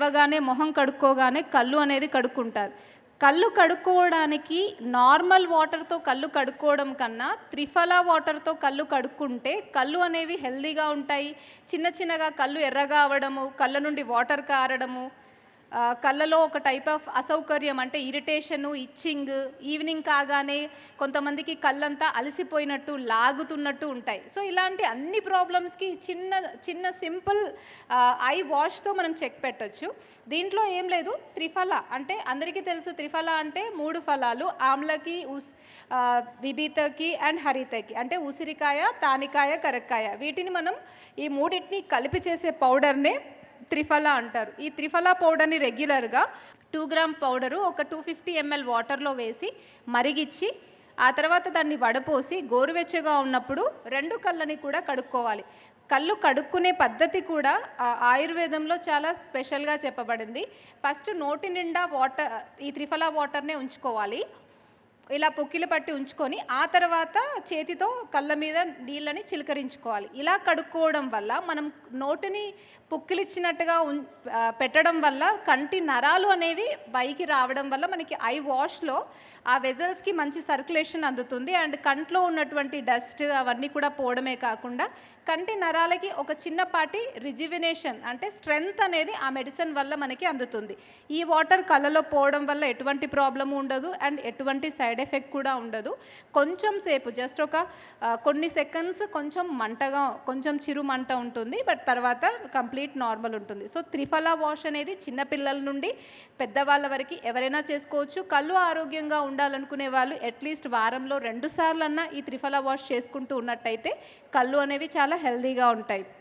లేవగానే మొహం కడుక్కోగానే కళ్ళు అనేది కడుక్కుంటారు. కళ్ళు కడుక్కోవడానికి నార్మల్ వాటర్తో కళ్ళు కడుక్కోవడం కన్నా త్రిఫలా వాటర్తో కళ్ళు కడుక్కుంటే కళ్ళు అనేవి హెల్దీగా ఉంటాయి. చిన్న చిన్నగా కళ్ళు ఎర్రగా అవ్వడము కళ్ళ నుండి వాటర్ కారడము కళ్ళలో ఒక టైప్ ఆఫ్ అసౌకర్యం అంటే ఇరిటేషను ఇచ్చింగ్ ఈవినింగ్ కాగానే కొంతమందికి కళ్ళంతా అలసిపోయినట్టు లాగుతున్నట్టు ఉంటాయి. సో ఇలాంటి అన్ని ప్రాబ్లమ్స్కి చిన్న చిన్న సింపుల్ ఐ వాష్తో మనం చెక్ పెట్టచ్చు. దీంట్లో ఏం లేదు త్రిఫల అంటే అందరికీ తెలుసు త్రిఫల అంటే మూడు ఫలాలు ఆమ్లకి ఉస్ విభీతకి అండ్ హరితకి. అంటే ఉసిరికాయ తానికాయ కరక్కాయ. వీటిని మనం ఈ మూడింటిని కలిపి చేసే పౌడర్నే త్రిఫల అంటారు. ఈ త్రిఫల పౌడర్ని రెగ్యులర్గా టూ గ్రామ్ పౌడరు ఒక టూ ఫిఫ్టీ ఎంఎల్ వాటర్లో వేసి మరిగిచ్చి ఆ తర్వాత దాన్ని వడపోసి గోరువెచ్చగా ఉన్నప్పుడు రెండు కళ్ళని కూడా కడుక్కోవాలి. కళ్ళు కడుక్కునే పద్ధతి కూడా ఆయుర్వేదంలో చాలా స్పెషల్గా చెప్పబడింది. ఫస్ట్ నోటి నిండా వాటర్ ఈ త్రిఫల వాటర్నే ఉంచుకోవాలి. ఇలా పొక్కిలు పట్టి ఉంచుకొని ఆ తర్వాత చేతితో కళ్ళ మీద నీళ్ళని చిలకరించుకోవాలి. ఇలా కడుక్కోవడం వల్ల మనం నోటిని పొక్కిలిచ్చినట్టుగా ఉం పెట్టడం వల్ల కంటి నరాలు అనేవి పైకి రావడం వల్ల మనకి ఐ వాష్లో ఆ వెజల్స్కి మంచి సర్క్యులేషన్ అందుతుంది. అండ్ కంట్లో ఉన్నటువంటి డస్ట్ అవన్నీ కూడా పోవడమే కాకుండా కంటి నరాలకి ఒక చిన్నపాటి రిజివినేషన్ అంటే స్ట్రెంగ్త్ అనేది ఆ మెడిసిన్ వల్ల మనకి అందుతుంది. ఈ వాటర్ కళ్ళలో పోవడం వల్ల ఎటువంటి ప్రాబ్లము ఉండదు. అండ్ ఎటువంటి సైడ్ ఎఫెక్ట్ కూడా ఉండదు. కొంచెం సేపు జస్ట్ ఒక కొన్ని సెకండ్స్ కొంచెం మంటగా కొంచెం చిరు మంట ఉంటుంది బట్ తర్వాత కంప్లీట్ నార్మల్ ఉంటుంది. సో త్రిఫలా వాష్ అనేది చిన్నపిల్లల నుండి పెద్దవాళ్ళ వరకు ఎవరైనా చేసుకోవచ్చు. కళ్ళు ఆరోగ్యంగా ఉండాలనుకునే వాళ్ళు అట్లీస్ట్ వారంలో రెండు సార్లన్నా ఈ త్రిఫలా వాష్ చేసుకుంటూ ఉన్నట్టయితే కళ్ళు అనేవి చాలా హెల్దీగా ఉంటాయి.